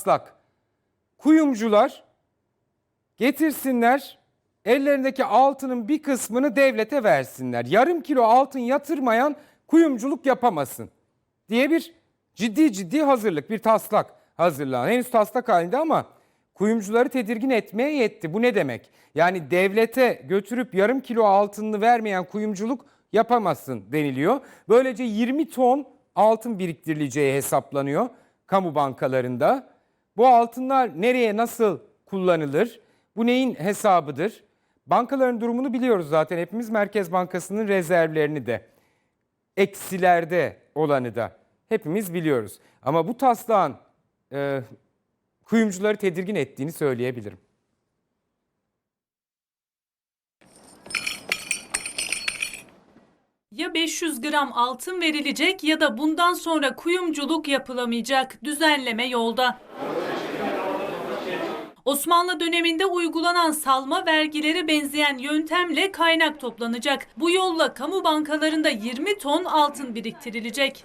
taslak. Kuyumcular getirsinler ellerindeki altının bir kısmını devlete versinler. Yarım kilo altın yatırmayan kuyumculuk yapamasın diye bir ciddi ciddi hazırlık, bir taslak hazırlanan. Henüz taslak halinde ama kuyumcuları tedirgin etmeye yetti. Bu ne demek? Yani devlete götürüp yarım kilo altınını vermeyen kuyumculuk yapamazsın deniliyor. Böylece 20 ton altın biriktirileceği hesaplanıyor kamu bankalarında. Bu altınlar nereye nasıl kullanılır? Bu neyin hesabıdır? Bankaların durumunu biliyoruz zaten. Hepimiz Merkez Bankası'nın rezervlerini de eksilerde olanı da hepimiz biliyoruz. Ama bu taslağın e, kuyumcuları tedirgin ettiğini söyleyebilirim. Ya 500 gram altın verilecek ya da bundan sonra kuyumculuk yapılamayacak. Düzenleme yolda. Osmanlı döneminde uygulanan salma vergileri benzeyen yöntemle kaynak toplanacak. Bu yolla kamu bankalarında 20 ton altın biriktirilecek.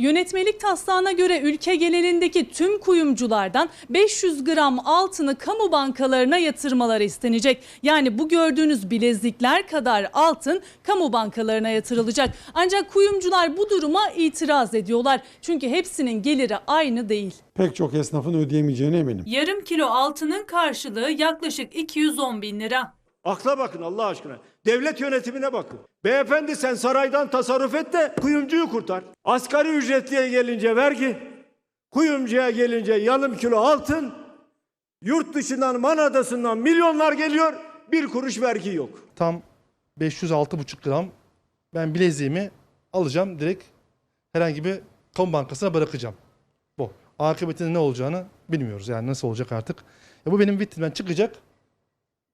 Yönetmelik taslağına göre ülke genelindeki tüm kuyumculardan 500 gram altını kamu bankalarına yatırmaları istenecek. Yani bu gördüğünüz bilezikler kadar altın kamu bankalarına yatırılacak. Ancak kuyumcular bu duruma itiraz ediyorlar. Çünkü hepsinin geliri aynı değil. Pek çok esnafın ödeyemeyeceğine eminim. Yarım kilo altının karşılığı yaklaşık 210 bin lira. Akla bakın Allah aşkına. Devlet yönetimine bakın. Beyefendi sen saraydan tasarruf et de kuyumcuyu kurtar. Asgari ücretliye gelince vergi, kuyumcuya gelince yarım kilo altın, yurt dışından Man Adası'ndan milyonlar geliyor, bir kuruş vergi yok. tam 506,5 gram ben bileziğimi alacağım direkt herhangi bir kamu bankasına bırakacağım. Bu. Akıbetinin ne olacağını bilmiyoruz yani nasıl olacak artık. E bu benim vitrimden çıkacak.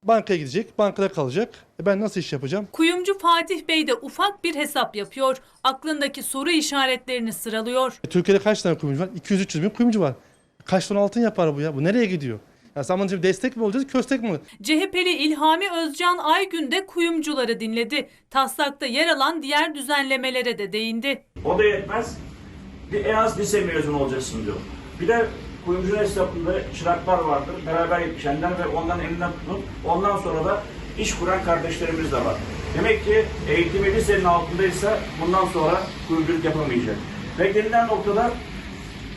Bankaya gidecek, bankada kalacak. E ben nasıl iş yapacağım? Kuyumcu Fatih Bey de ufak bir hesap yapıyor. Aklındaki soru işaretlerini sıralıyor. E Türkiye'de kaç tane kuyumcu var? 200-300 bin kuyumcu var. Kaç ton altın yapar bu ya? Bu nereye gidiyor? Ya sen destek mi olacağız, köstek mi? CHP'li İlhami Özcan Aygün de kuyumcuları dinledi. Taslakta yer alan diğer düzenlemelere de değindi. O da yetmez. Bir en az lise mezunu olacaksın diyor. Bir de kuyumcu hesabında çıraklar vardır. Beraber yetişenler ve ondan elinden tutup ondan sonra da iş kuran kardeşlerimiz de var. Demek ki eğitimi lisenin altındaysa bundan sonra kuyumculuk yapamayacak. Ve gelinen noktada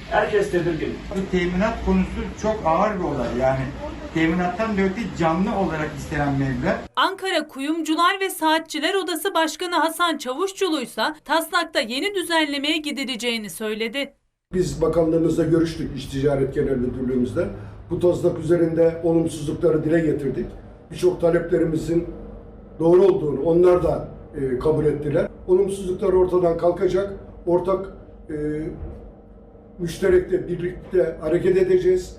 herkes tedirgin. Teminat konusu çok ağır bir olay. Yani teminattan da öte canlı olarak istenen meblağ. Ankara Kuyumcular ve Saatçiler Odası Başkanı Hasan Çavuşçulu'ysa taslakta yeni düzenlemeye gidileceğini söyledi. Biz bakanlığımızla görüştük İş Ticaret Genel Müdürlüğümüzde. Bu taslak üzerinde olumsuzlukları dile getirdik. Birçok taleplerimizin doğru olduğunu onlar da e, kabul ettiler. Olumsuzluklar ortadan kalkacak. Ortak e, müşterekte birlikte hareket edeceğiz.